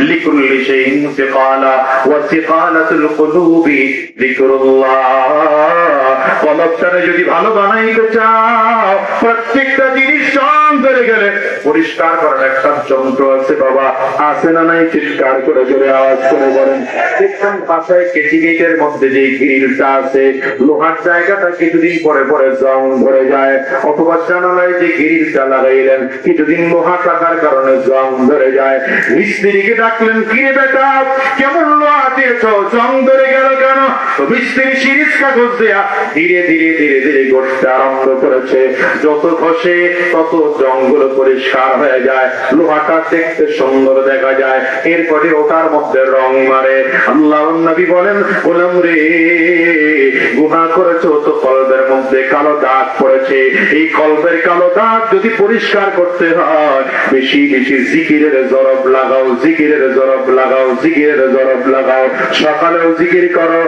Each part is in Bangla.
لكل شيء ثقالا وثقالة القلوب ذكر الله. যদি ভালো বানাইতে চাও, প্রত্যেকটা জিনিস সং ধরে গেলে পরিষ্কার করার একটা যন্ত্র আছে বাবা। আছে না নাই চিৎকার করে জোরে আওয়াজ করে বলেন। দেখবেন বাসায় কেচি গেটের মধ্যে যে গ্রিলটা আছে, লোহার জায়গাটা কিছুদিন পরে পরে জং ধরে যায়। অথবা জানালায় যে গ্রিলটা লাগাইলেন, কিছুদিন লোহা থাকার কারণে জং ধরে যায়। মিস্ত্রিকে ডাকলেন, কিরে বেটা, কেমন লোহা দিয়েছ? জং ধরে গেল কেন? মিস্ত্রি সিরিজ কাগজ দেয়া ধীরে ধীরে ধীরে ধীরে গড়তে আরম্ভ করেছে। যত ঘষে তত জঙ্গল পরিষ্কার হয়ে যায়। লোহাটা দেখতে সুন্দর দেখা যায়। এরপরে ওটার মধ্যে রং মারে। আল্লাহ নবী বলেন, গোলাম রে গুণা করেছ তো কলবের মধ্যে কালো দাগ পড়েছে। এই কলবের কালো দাগ যদি পরিষ্কার করতে হয়, বেশি বেশি জিকিরের জরব লাগাও, জিকিরের জরব লাগাও, জিকিরের জরব লাগাও। সকালেও জিকির করো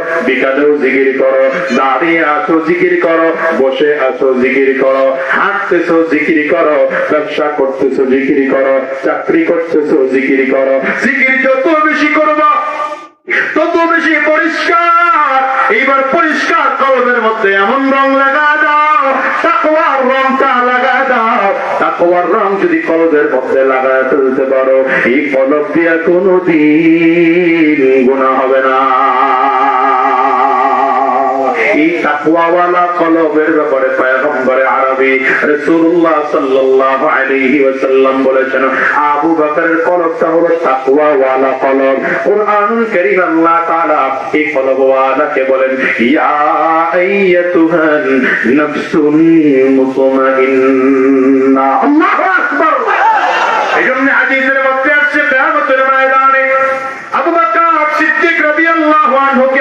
জিকির করো, দাঁড়িয়ে আছো জিকির করো, বসে আছো জিকির করো, হাঁটতেছো জিকির করো, ব্যবসা করতেছো জিকির করো, চাকরি করতেছো জিকির করো, জিকির যত বেশি তত বেশি পরিষ্কার। এইবার পরিষ্কার কলমের মধ্যে এমন রং লাগা দাও, তাকওয়ার রংটা লাগা দাও। তাকওয়ার রং যদি কলমের মধ্যে লাগায় ফেলতে পারো, এই কলম দিয়ে কোনো দিন তাকওয়াওয়ালা কলবের ব্যাপারে পয়গম্বরে আরবি রাসূলুল্লাহ সাল্লাল্লাহু আলাইহি ওয়াসাল্লাম বলেছেন, আবু বকরের কলবটা হলো তাকওয়াওয়ালা কলব। কুরআনুল কারীম আল্লাহ তাআলা এই কলবওয়ালাকে বলেন, ইয়া আইয়াতুহান নাফসুল মুতমাইন্না। আল্লাহু আকবার। এজন্য হাদিসের মধ্যে আসছে, কিয়ামতের ময়দানে আবু বকর সিদ্দিক রাদিয়াল্লাহু আনহু কে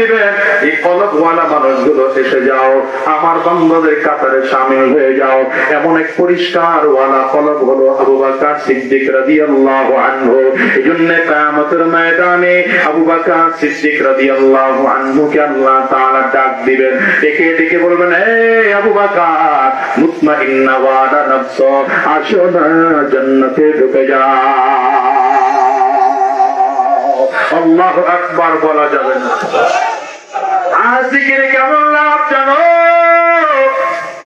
দিবেন এই কলবওয়ালা মানুষগুলো এসে যাও, আমার বান্ধবের কাতারে সামিল হয়ে যাও। এমন এক পরিষ্কার ওয়ালা কলব হলো আবু বকর সিদ্দিক রাদিয়াল্লাহু আনহু। এজন্য কিয়ামতের ময়দানে আবু বকর সিদ্দিক রাদিয়াল্লাহু আনহু কে আল্লাহ তাআলা ডাক দিবেন। ডেকে ডেকে বলবেন এই আবু বকর, মুতমাইন্না ওয়ালা নফস, আসো না জান্নাতে ঢুকে যাও। আল্লাহ আকবার বলা যাবে না। আজকের কেমন লাভ জানো?